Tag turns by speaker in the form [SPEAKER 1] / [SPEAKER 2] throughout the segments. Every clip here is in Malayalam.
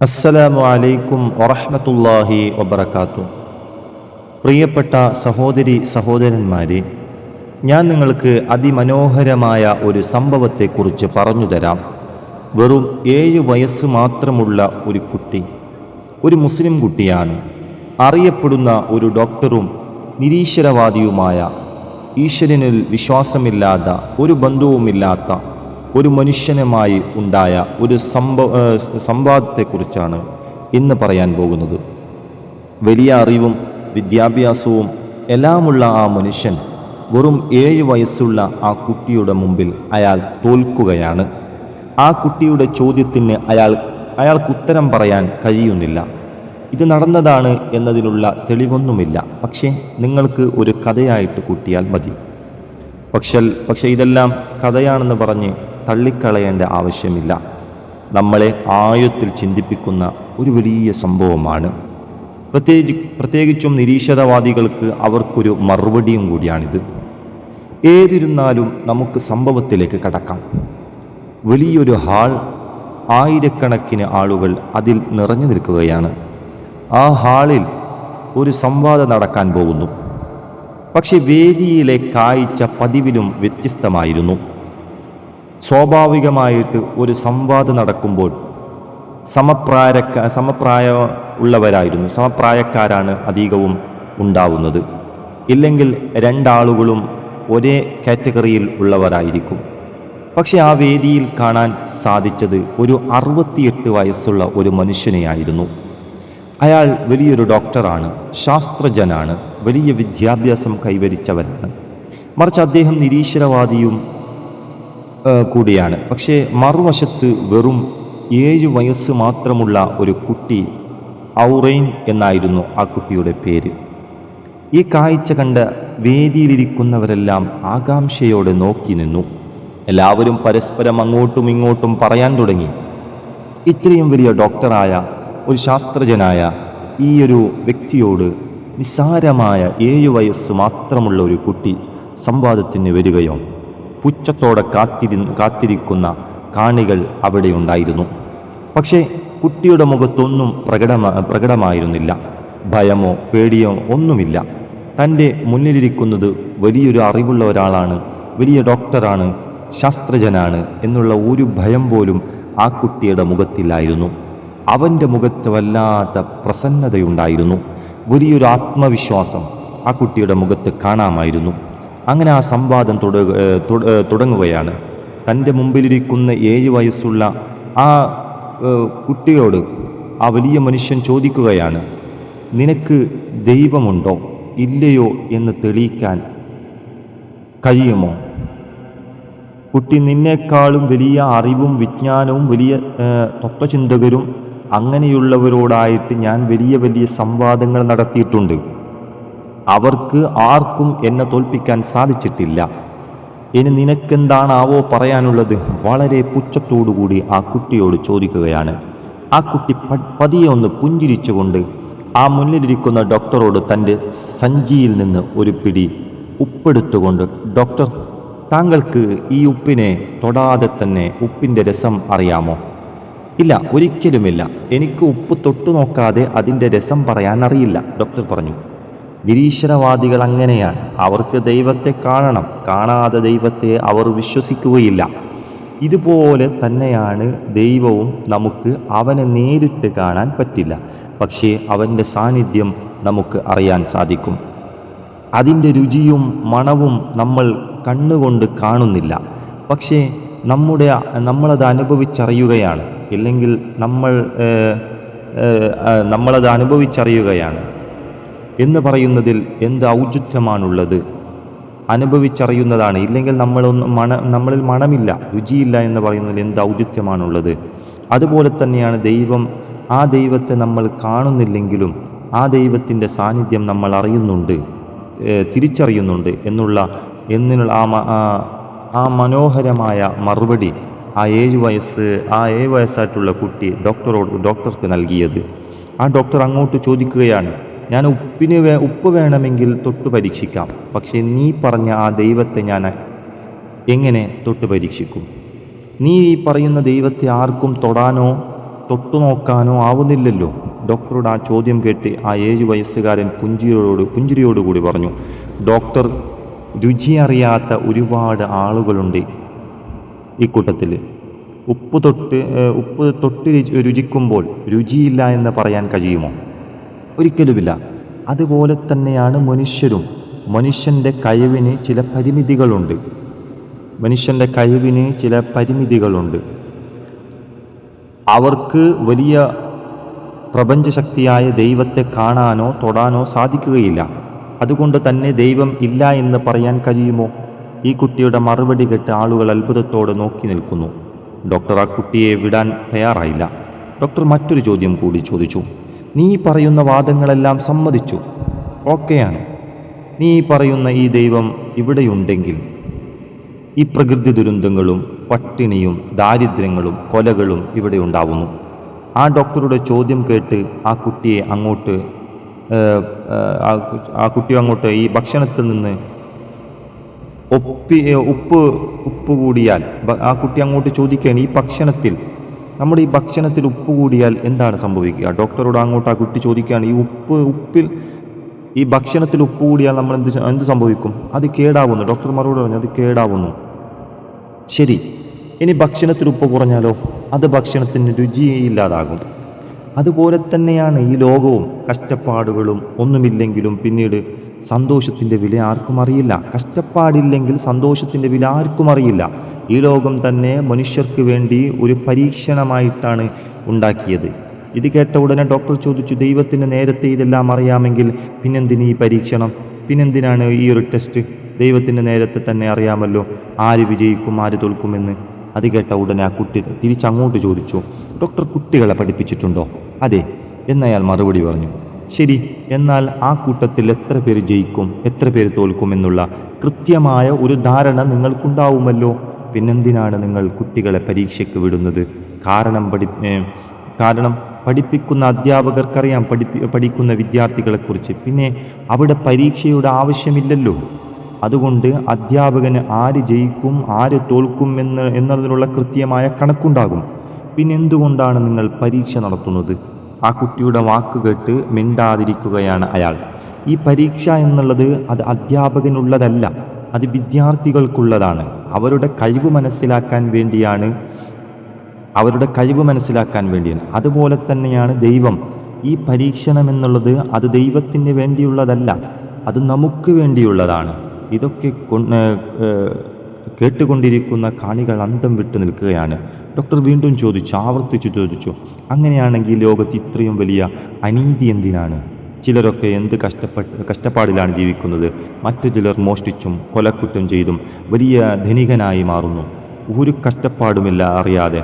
[SPEAKER 1] അസ്സലാമു അലൈക്കും വറഹ്മത്തുള്ളാഹി വബറകാത്തു. പ്രിയപ്പെട്ട സഹോദരി സഹോദരന്മാരെ ഞാൻ നിങ്ങൾക്ക് അതിമനോഹരമായ ഒരു സംഭവത്തെക്കുറിച്ച് പറഞ്ഞു തരാം. വെറും ഏഴ് വയസ്സ് മാത്രമുള്ള ഒരു കുട്ടി ഒരു മുസ്ലിം കുട്ടിയാണ്. അറിയപ്പെടുന്ന ഒരു ഡോക്ടറും നിരീശ്വരവാദിയുമായ ഈശ്വരനിൽ വിശ്വാസമില്ലാത്ത ഒരു ബന്ധവുമില്ലാത്ത ഒരു മനുഷ്യനുമായി ഉണ്ടായ ഒരു സംഭവ സംവാദത്തെക്കുറിച്ചാണ് ഇന്ന് പറയാൻ പോകുന്നത്. വലിയ അറിവും വിദ്യാഭ്യാസവും എല്ലാമുള്ള ആ മനുഷ്യൻ വെറും ഏഴ് വയസ്സുള്ള ആ കുട്ടിയുടെ മുമ്പിൽ അയാൾ തോൽക്കുകയാണ്. ആ കുട്ടിയുടെ ചോദ്യത്തിന് അയാൾ അയാൾക്ക് ഉത്തരം പറയാൻ കഴിയുന്നില്ല. ഇത് നടന്നതാണ് എന്നതിനുള്ള തെളിവൊന്നുമില്ല. പക്ഷേ നിങ്ങൾക്ക് ഒരു കഥയായിട്ട് കൂട്ടിയാൽ മതി. പക്ഷേ പക്ഷേ ഇതെല്ലാം കഥയാണെന്ന് പറഞ്ഞ് തള്ളിക്കളയേണ്ട ആവശ്യമില്ല. നമ്മളെ ആഴത്തിൽ ചിന്തിപ്പിക്കുന്ന ഒരു വലിയ സംഭവമാണ്. പ്രത്യേകിച്ച് പ്രത്യേകിച്ചും നിരീശ്വരവാദികൾക്ക് അവർക്കൊരു മറുപടിയും കൂടിയാണിത്. ഏതിരുന്നാലും നമുക്ക് സംഭവത്തിലേക്ക് കടക്കാം. വലിയൊരു ഹാൾ ആയിരക്കണക്കിന് ആളുകൾ അതിൽ നിറഞ്ഞു നിൽക്കുകയാണ്. ആ ഹാളിൽ ഒരു സംവാദം നടക്കാൻ പോകുന്നു. പക്ഷെ വേദിയിലെ കാഴ്ച പതിവിലും വ്യത്യസ്തമായിരുന്നു. സ്വാഭാവികമായിട്ട് ഒരു സംവാദം നടക്കുമ്പോൾ സമപ്രായക്ക സമപ്രായ ഉള്ളവരായിരുന്നു. സമപ്രായക്കാരാണ് അധികവും ഉണ്ടാവുന്നത്. ഇല്ലെങ്കിൽ രണ്ടാളുകളും ഒരേ കാറ്റഗറിയിൽ ഉള്ളവരായിരിക്കും. പക്ഷെ ആ വേദിയിൽ കാണാൻ സാധിച്ചത് ഒരു അറുപത്തിയെട്ട് വയസ്സുള്ള ഒരു മനുഷ്യനെയായിരുന്നു. അയാൾ വലിയൊരു ഡോക്ടറാണ് ശാസ്ത്രജ്ഞനാണ് വലിയ വിദ്യാഭ്യാസം കൈവരിച്ചവരാണ് മറിച്ച് അദ്ദേഹം നിരീശ്വരവാദിയും കൂടിയാണ്. പക്ഷേ മറുവശത്ത് വെറും ഏഴ് വയസ്സ് മാത്രമുള്ള ഒരു കുട്ടി ഔറൈൻ എന്നായിരുന്നു ആ കുട്ടിയുടെ പേര്. ഈ കാഴ്ച കണ്ട വേദിയിലിരിക്കുന്നവരെല്ലാം ആകാംക്ഷയോടെ നോക്കി നിന്നു. എല്ലാവരും പരസ്പരം അങ്ങോട്ടും ഇങ്ങോട്ടും പറയാൻ തുടങ്ങി. ഇത്രയും വലിയ ഡോക്ടറായ ഒരു ശാസ്ത്രജ്ഞനായ ഈ ഒരു വ്യക്തിയോട് നിസ്സാരമായ ഏഴ് വയസ്സ് മാത്രമുള്ള ഒരു കുട്ടി സംവാദത്തിന് വരികയോ? പുച്ഛത്തോടെ കാത്തിരി കാത്തിരിക്കുന്ന കാണികൾ അവിടെ ഉണ്ടായിരുന്നു. പക്ഷേ കുട്ടിയുടെ മുഖത്തൊന്നും പ്രകടമാ പ്രകടമായിരുന്നില്ല. ഭയമോ പേടിയോ ഒന്നുമില്ല. തന്റെ മുന്നിലിരിക്കുന്നത് വലിയൊരു അറിവുള്ള ഒരാളാണ് വലിയ ഡോക്ടറാണ് ശാസ്ത്രജ്ഞനാണ് എന്നുള്ള ഒരു ഭയം പോലും ആ കുട്ടിയുടെ മുഖത്തില്ലായിരുന്നു. അവന്റെ മുഖത്ത് വല്ലാത്ത പ്രസന്നതയുണ്ടായിരുന്നു. വലിയൊരു ആത്മവിശ്വാസം ആ കുട്ടിയുടെ മുഖത്ത് കാണാമായിരുന്നു. അങ്ങനെ ആ സംവാദം തുടങ്ങുകയാണ്. തന്റെ മുമ്പിലിരിക്കുന്ന ഏഴ് വയസ്സുള്ള ആ കുട്ടിയോട് ആ വലിയ മനുഷ്യൻ ചോദിക്കുകയാണ് നിനക്ക് ദൈവമുണ്ടോ? ഇല്ലയോ എന്ന് തെളിയിക്കാൻ കഴിയുമോ? കുട്ടി നിന്നേക്കാളും വലിയ അറിവും വിജ്ഞാനവും വലിയ തത്വചിന്തകരും അങ്ങനെയുള്ളവരോടായിട്ട് ഞാൻ വലിയ വലിയ സംവാദങ്ങൾ നടത്തിയിട്ടുണ്ട്. അവർക്ക് ആർക്കും എന്നെ തോൽപ്പിക്കാൻ സാധിച്ചിട്ടില്ല. ഇനി നിനക്കെന്താണാവോ പറയാനുള്ളത്? വളരെ പുച്ഛത്തോടുകൂടി ആ കുട്ടിയോട് ചോദിക്കുകയാണ്. ആ കുട്ടി പതിയെ ഒന്ന് പുഞ്ചിരിച്ചുകൊണ്ട് ആ മുന്നിലിരിക്കുന്ന ഡോക്ടറോട് തന്റെ സഞ്ചിയിൽ നിന്ന് ഒരു പിടി ഉപ്പെടുത്തുകൊണ്ട് ഡോക്ടർ താങ്കൾക്ക് ഈ ഉപ്പിനെ തൊടാതെ തന്നെ ഉപ്പിന്റെ രസം അറിയാമോ? ഇല്ല ഒരിക്കലുമില്ല. എനിക്ക് ഉപ്പ് തൊട്ടു നോക്കാതെ അതിന്റെ രസം പറയാൻ അറിയില്ല ഡോക്ടർ പറഞ്ഞു. നിരീശ്വരവാദികൾ അങ്ങനെയാണ്. അവർക്ക് ദൈവത്തെ കാണണം. കാണാതെ ദൈവത്തെ അവർ വിശ്വസിക്കുകയില്ല. ഇതുപോലെ തന്നെയാണ് ദൈവവും നമുക്ക് അവനെ നേരിട്ട് കാണാൻ പറ്റില്ല. പക്ഷേ അവന്റെ സാന്നിധ്യം നമുക്ക് അറിയാൻ സാധിക്കും. അതിന്റെ രുചിയും മണവും നമ്മൾ കണ്ണുകൊണ്ട് കാണുന്നില്ല. പക്ഷേ നമ്മുടെ നമ്മളത് അനുഭവിച്ചറിയുകയാണ്. ഇല്ലെങ്കിൽ നമ്മൾ നമ്മളത് അനുഭവിച്ചറിയുകയാണ്. എന്ന് പറയുന്നതിൽ എന്ത് ഔചിത്യമാണുള്ളത്? അനുഭവിച്ചറിയുന്നതാണ്. ഇല്ലെങ്കിൽ നമ്മളൊന്നും മണ നമ്മളിൽ മണമില്ല രുചിയില്ല എന്ന് പറയുന്നതിൽ എന്ത് ഔചിത്യമാണുള്ളത്? അതുപോലെ തന്നെയാണ് ദൈവം ആ ദൈവത്തെ നമ്മൾ കാണുന്നില്ലെങ്കിലും ആ ദൈവത്തിന്റെ സാന്നിധ്യം നമ്മൾ അറിയുന്നുണ്ട് തിരിച്ചറിയുന്നുണ്ട് എന്നുള്ള എന്നുള്ള ആ ആ- മനോഹരമായ മറുപടി ആ ഏഴ് വയസ്സ് ആ ഏഴ് വയസ്സായിട്ടുള്ള കുട്ടി ഡോക്ടറോട് ഡോക്ടർക്ക് നൽകിയത്. ആ ഡോക്ടർ അങ്ങോട്ട് ചോദിക്കുകയാണ് ഞാൻ ഉപ്പിന് വേ ഉപ്പ് വേണമെങ്കിൽ തൊട്ട് പരീക്ഷിക്കാം. പക്ഷേ നീ പറഞ്ഞ ആ ദൈവത്തെ ഞാൻ എങ്ങനെ തൊട്ട് പരീക്ഷിക്കും? നീ ഈ പറയുന്ന ദൈവത്തെ ആർക്കും തൊടാനോ തൊട്ടു നോക്കാനോ ആവുന്നില്ലല്ലോ. ഡോക്ടറുടെ ആ ചോദ്യം കേട്ട് ആ ഏഴ് വയസ്സുകാരൻ പുഞ്ചിരിയോട് പുഞ്ചിരിയോടുകൂടി പറഞ്ഞു ഡോക്ടർ രുചി അറിയാത്ത ഒരുപാട് ആളുകളുണ്ട് ഈ കൂട്ടത്തിൽ. ഉപ്പ് തൊട്ട് ഉപ്പ് തൊട്ട് രുചി- രുചിക്കുമ്പോൾ രുചിയില്ല എന്ന് പറയാൻ കഴിയുമോ? ഒരിക്കലുമില്ല. അതുപോലെ തന്നെയാണ് മനുഷ്യരും. മനുഷ്യന്റെ കഴിവിന് ചില പരിമിതികളുണ്ട്. മനുഷ്യന്റെ കഴിവിന് ചില പരിമിതികളുണ്ട്. അവർക്ക് വലിയ പ്രപഞ്ചശക്തിയായ ദൈവത്തെ കാണാനോ തൊടാനോ സാധിക്കുകയില്ല. അതുകൊണ്ട് തന്നെ ദൈവം ഇല്ല എന്ന് പറയാൻ കഴിയുമോ? ഈ കുട്ടിയുടെ മറുപടി കേട്ട് ആളുകൾ അത്ഭുതത്തോടെ നോക്കി നിൽക്കുന്നു. ഡോക്ടർ ആ കുട്ടിയെ വിടാൻ തയ്യാറായില്ല. ഡോക്ടർ മറ്റൊരു ചോദ്യം കൂടി ചോദിച്ചു. നീ പറയുന്ന വാദങ്ങളെല്ലാം സമ്മതിച്ചു. ഓക്കെയാണ്. നീ പറയുന്ന ഈ ദൈവം ഇവിടെയുണ്ടെങ്കിൽ ഈ പ്രകൃതി ദുരന്തങ്ങളും പട്ടിണിയും ദാരിദ്ര്യങ്ങളും കൊലകളും ഇവിടെ ഉണ്ടാവുന്നു. ആ ഡോക്ടറുടെ ചോദ്യം കേട്ട് ആ കുട്ടിയെ അങ്ങോട്ട് ആ കുട്ടിയെ അങ്ങോട്ട് ഈ ഭക്ഷണത്തിൽ നിന്ന് ഒപ്പി ഉപ്പ് ഉപ്പ് കൂടിയാൽ ആ കുട്ടി അങ്ങോട്ട് ചോദിക്കുകയാണ് ഈ ഭക്ഷണത്തിൽ നമ്മുടെ ഈ ഭക്ഷണത്തിൽ ഉപ്പ് കൂടിയാൽ എന്താണ് സംഭവിക്കുക? ഡോക്ടറോട് അങ്ങോട്ട് ആ കുട്ടി ചോദിക്കുകയാണ് ഈ ഉപ്പ് ഉപ്പിൽ ഈ ഭക്ഷണത്തിൽ ഉപ്പ് കൂടിയാൽ നമ്മൾ എന്ത് എന്ത് സംഭവിക്കും? അത് കേടാവുന്നു. ഡോക്ടർ മറുപടി പറഞ്ഞു അത് കേടാവുന്നു. ശരി. ഇനി ഭക്ഷണത്തിൽ ഉപ്പ് കുറഞ്ഞാലോ? അത് ഭക്ഷണത്തിന് രുചിയില്ലാതാകും അതുപോലെ തന്നെയാണ് ഈ ലോകവും കഷ്ടപ്പാടുകളും ഒന്നുമില്ലെങ്കിലും പിന്നീട് സന്തോഷത്തിന്റെ വില ആർക്കും അറിയില്ല. കഷ്ടപ്പാടില്ലെങ്കിൽ സന്തോഷത്തിന്റെ വില ആർക്കും അറിയില്ല. ഈ ലോകം തന്നെ മനുഷ്യർക്ക് വേണ്ടി ഒരു പരീക്ഷണമായിട്ടാണ് ഉണ്ടാക്കിയത്. ഇത് കേട്ട ഉടനെ ഡോക്ടർ ചോദിച്ചു ദൈവത്തിന് നേരത്തെ ഇതെല്ലാം അറിയാമെങ്കിൽ പിന്നെന്തിന് ഈ പരീക്ഷണം? പിന്നെന്തിനാണ് ഈ ഒരു ടെസ്റ്റ്? ദൈവത്തിന് നേരത്തെ തന്നെ അറിയാമല്ലോ ആര് വിജയിക്കും ആര് തോൽക്കുമെന്ന്. അത് കേട്ട ഉടനെ ആ കുട്ടി തിരിച്ചങ്ങോട്ട് ചോദിച്ചു ഡോക്ടർ കുട്ടികളെ പഠിപ്പിച്ചിട്ടുണ്ടോ? അതെ എന്നയാൾ മറുപടി പറഞ്ഞു. ശരി എന്നാൽ ആ കൂട്ടത്തിൽ എത്ര പേര് ജയിക്കും എത്ര പേര് തോൽക്കും എന്നുള്ള കൃത്യമായ ഒരു ധാരണ നിങ്ങൾക്കുണ്ടാവുമല്ലോ. പിന്നെന്തിനാണ് നിങ്ങൾ കുട്ടികളെ പരീക്ഷയ്ക്ക് വിടുന്നത്? കാരണം പഠി കാരണം പഠിപ്പിക്കുന്ന അധ്യാപകർക്കറിയാം പഠിപ്പി പഠിക്കുന്ന വിദ്യാർത്ഥികളെക്കുറിച്ച്. പിന്നെ അവിടെ പരീക്ഷയുടെ ആവശ്യമില്ലല്ലോ. അതുകൊണ്ട് അധ്യാപകന് ആര് ജയിക്കും ആര് തോൽക്കും എന്ന് എന്നതിനുള്ള കൃത്യമായ കണക്കുണ്ടാകും. പിന്നെ എന്തുകൊണ്ടാണ് നിങ്ങൾ പരീക്ഷ നടത്തുന്നത്? ആ കുട്ടിയുടെ വാക്ക് കേട്ട് മിണ്ടാതിരിക്കുകയാണ് അയാൾ. ഈ പരീക്ഷ എന്നുള്ളത് അത് അധ്യാപകനുള്ളതല്ല അത് വിദ്യാർത്ഥികൾക്കുള്ളതാണ്. അവരുടെ കഴിവ് മനസ്സിലാക്കാൻ വേണ്ടിയാണ് അവരുടെ കഴിവ് മനസ്സിലാക്കാൻ വേണ്ടിയാണ്. അതുപോലെ തന്നെയാണ് ദൈവം. ഈ പരീക്ഷണം എന്നുള്ളത് അത് ദൈവത്തിന് വേണ്ടിയുള്ളതല്ല അത് നമുക്ക് വേണ്ടിയുള്ളതാണ്. ഇതൊക്കെ കേട്ടുകൊണ്ടിരിക്കുന്ന കാണികൾ അന്തം വിട്ടു നിൽക്കുകയാണ്. ഡോക്ടർ വീണ്ടും ചോദിച്ചു ആവർത്തിച്ചു ചോദിച്ചു അങ്ങനെയാണെങ്കിൽ ലോകത്ത് ഇത്രയും വലിയ അനീതി എന്തിനാണ്? ചിലരൊക്കെ എന്ത് കഷ്ടപ്പെട്ട് കഷ്ടപ്പാടിലാണ് ജീവിക്കുന്നത്. മറ്റു ചിലർ മോഷ്ടിച്ചും കൊലക്കുറ്റം ചെയ്തും വലിയ ധനികനായി മാറുന്നു. ഒരു കഷ്ടപ്പാടുമില്ല അറിയാതെ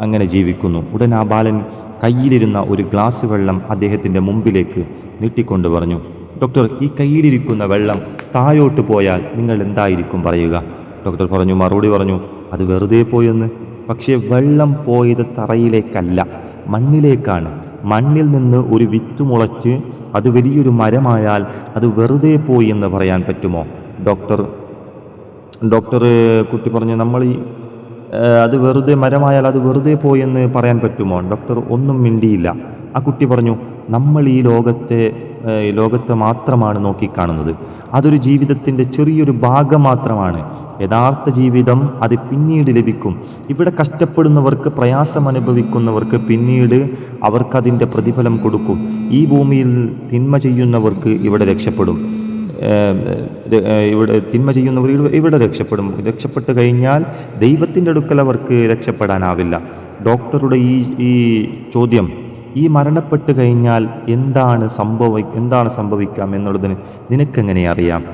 [SPEAKER 1] അങ്ങനെ ജീവിക്കുന്നു. ഉടൻ ആ ബാലൻ കയ്യിലിരുന്ന ഒരു ഗ്ലാസ് വെള്ളം അദ്ദേഹത്തിന്റെ മുമ്പിലേക്ക് നീട്ടിക്കൊണ്ട് പറഞ്ഞു ഡോക്ടർ ഈ കയ്യിലിരിക്കുന്ന വെള്ളം താഴോട്ട് പോയാൽ നിങ്ങൾ എന്തായിരിക്കും പറയുക? ഡോക്ടർ പറഞ്ഞു മറുപടി പറഞ്ഞു അത് വെറുതെ പോയെന്ന്. പക്ഷേ വെള്ളം പോയത് തറയിലേക്കല്ല മണ്ണിലേക്കാണ്. മണ്ണിൽ നിന്ന് ഒരു വിത്ത് മുളച്ച് അത് വലിയൊരു മരമായാൽ അത് വെറുതെ പോയി എന്ന് പറയാൻ പറ്റുമോ? ഡോക്ടർ ഡോക്ടർ കുട്ടി പറഞ്ഞു നമ്മൾ ഈ അത് വെറുതെ മരമായാൽ അത് വെറുതെ പോയെന്ന് പറയാൻ പറ്റുമോ? ഡോക്ടർ ഒന്നും മിണ്ടിയില്ല. ആ കുട്ടി പറഞ്ഞു നമ്മൾ ഈ ലോകത്തെ ലോകത്തെ മാത്രമാണ് നോക്കിക്കാണുന്നത്. അതൊരു ജീവിതത്തിന്റെ ചെറിയൊരു ഭാഗം മാത്രമാണ്. യഥാർത്ഥ ജീവിതം അത് പിന്നീട് ലഭിക്കും. ഇവിടെ കഷ്ടപ്പെടുന്നവർക്ക് പ്രയാസം അനുഭവിക്കുന്നവർക്ക് പിന്നീട് അവർക്കതിന്റെ പ്രതിഫലം കൊടുക്കും. ഈ ഭൂമിയിൽ തിന്മ ചെയ്യുന്നവർക്ക് ഇവിടെ രക്ഷപ്പെടും. ഇവിടെ തിന്മ ചെയ്യുന്നവർ ഇവിടെ രക്ഷപ്പെടും. രക്ഷപ്പെട്ട് കഴിഞ്ഞാൽ ദൈവത്തിന്റെ അടുക്കൽ അവർക്ക് രക്ഷപ്പെടാനാവില്ല. ഡോക്ടറുടെ ഈ ഈ ചോദ്യം ഈ മരണപ്പെട്ടു കഴിഞ്ഞാൽ എന്താണ് സംഭവ എന്താണ് സംഭവിക്കാം എന്നുള്ളതിന് നിനക്കെങ്ങനെ അറിയാം?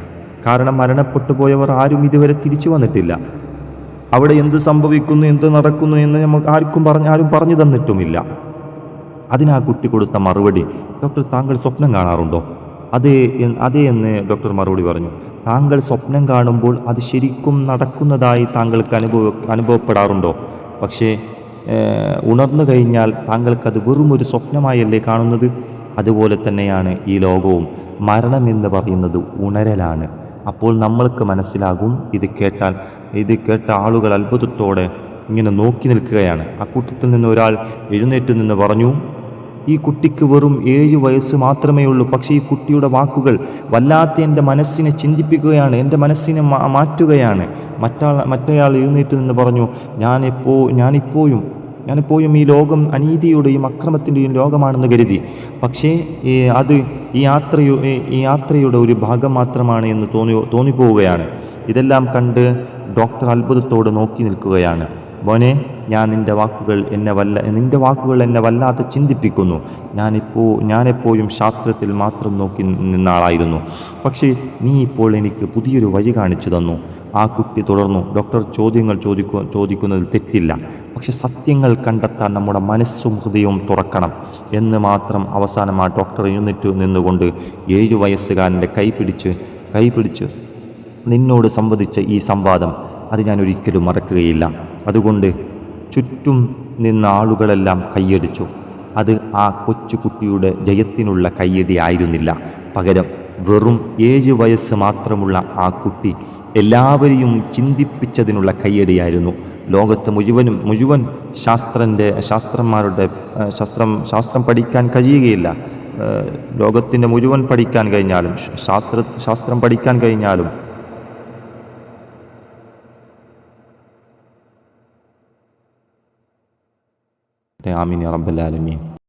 [SPEAKER 1] കാരണം മരണപ്പെട്ടു പോയവർ ആരും ഇതുവരെ തിരിച്ചു വന്നിട്ടില്ല. അവിടെ എന്ത് സംഭവിക്കുന്നു എന്ത് നടക്കുന്നു എന്ന് നമുക്ക് ആർക്കും പറഞ്ഞ് ആരും പറഞ്ഞു തന്നിട്ടുമില്ല. അതിനാ കുട്ടി കൊടുത്ത മറുപടി. ഡോക്ടർ താങ്കൾ സ്വപ്നം കാണാറുണ്ടോ? അതേ അതേ എന്ന് ഡോക്ടർ മറുപടി പറഞ്ഞു. താങ്കൾ സ്വപ്നം കാണുമ്പോൾ അത് ശരിക്കും നടക്കുന്നതായി താങ്കൾക്ക് അനുഭവ അനുഭവപ്പെടാറുണ്ടോ? പക്ഷേ ഉണർന്നു കഴിഞ്ഞാൽ താങ്കൾക്കത് വെറും ഒരു സ്വപ്നമായല്ലേ കാണുന്നത്? അതുപോലെ തന്നെയാണ് ഈ ലോകവും. മരണമെന്ന് പറയുന്നത് ഉണരലാണ്. അപ്പോൾ നമ്മൾക്ക് മനസ്സിലാകും ഇത് കേട്ടാൽ ഇത് കേട്ട ആളുകൾ അത്ഭുതത്തോടെ ഇങ്ങനെ നോക്കി നിൽക്കുകയാണ്. ആ കൂട്ടത്തിൽ നിന്ന് ഒരാൾ എഴുന്നേറ്റ് നിന്ന് പറഞ്ഞു ഈ കുട്ടിക്ക് വെറും ഏഴ് വയസ്സ് മാത്രമേ ഉള്ളൂ. പക്ഷേ ഈ കുട്ടിയുടെ വാക്കുകൾ വല്ലാത്ത എന്റെ മനസ്സിനെ ചിന്തിപ്പിക്കുകയാണ് എന്റെ മനസ്സിനെ മാറ്റുകയാണ്. മറ്റാൾ മറ്റേയാൾ എഴുന്നേറ്റ് നിന്ന് പറഞ്ഞു ഞാനിപ്പോൾ ഞാനിപ്പോഴും ഞാനിപ്പോഴും ഈ ലോകം അനീതിയുടെയും അക്രമത്തിന്റെയും ലോകമാണെന്ന് കരുതി. പക്ഷേ അത് ഈ യാത്രയു ഈ- ഈ യാത്രയുടെ ഒരു ഭാഗം മാത്രമാണ് എന്ന് തോന്നി തോന്നിപ്പോവുകയാണ്. ഇതെല്ലാം കണ്ട് ഡോക്ടർ അത്ഭുതത്തോട് നോക്കി നിൽക്കുകയാണ്. മോനെ ഞാൻ നിന്റെ വാക്കുകൾ എന്നെ വല്ല നിന്റെ വാക്കുകൾ എന്നെ വല്ലാതെ ചിന്തിപ്പിക്കുന്നു. ഞാനിപ്പോൾ ഞാനെപ്പോഴും ശാസ്ത്രത്തിൽ മാത്രം നോക്കി നിന്ന ആളായിരുന്നു. പക്ഷേ നീ ഇപ്പോൾ എനിക്ക് പുതിയൊരു വഴി കാണിച്ചു തന്നു. ആ കുട്ടി തുടർന്നു. ഡോക്ടർ ചോദ്യങ്ങൾ ചോദിക്കു ചോദിക്കുന്നതിൽ തെറ്റില്ല. പക്ഷെ സത്യങ്ങൾ കണ്ടെത്താൻ നമ്മുടെ മനസ്സും ഹൃദയവും തുറക്കണം. എന്ന് മാത്രം അവസാനം ആ ഡോക്ടർ എഴുന്നേറ്റ് നിന്നുകൊണ്ട് ഏഴു വയസ്സുകാരന്റെ കൈ പിടിച്ച് കൈ പിടിച്ച് നിന്നോട് സംവദിച്ച ഈ സംവാദം അത് ഞാൻ ഒരിക്കലും മറക്കുകയില്ല. അതുകൊണ്ട് ചുറ്റും നിന്ന ആളുകളെല്ലാം കൈയടിച്ചു. അത് ആ കൊച്ചുകുട്ടിയുടെ ജയത്തിനുള്ള കൈയടി ആയിരുന്നില്ല. പകരം വെറും ഏഴ് വയസ്സ് മാത്രമുള്ള ആ കുട്ടി എല്ലാവരെയും ചിന്തിപ്പിച്ചതിനുള്ള കയ്യടിയായിരുന്നു. ലോകത്ത് മുഴുവനും മുഴുവൻ ശാസ്ത്രന്റെ ശാസ്ത്രന്മാരുടെ ശാസ്ത്രം ശാസ്ത്രം പഠിക്കാൻ കഴിയുകയില്ല. ലോകത്തിന്റെ മുഴുവൻ പഠിക്കാൻ കഴിഞ്ഞാലും ശാസ്ത്ര ശാസ്ത്രം പഠിക്കാൻ കഴിഞ്ഞാലും ആമിനി ആലമീൻ.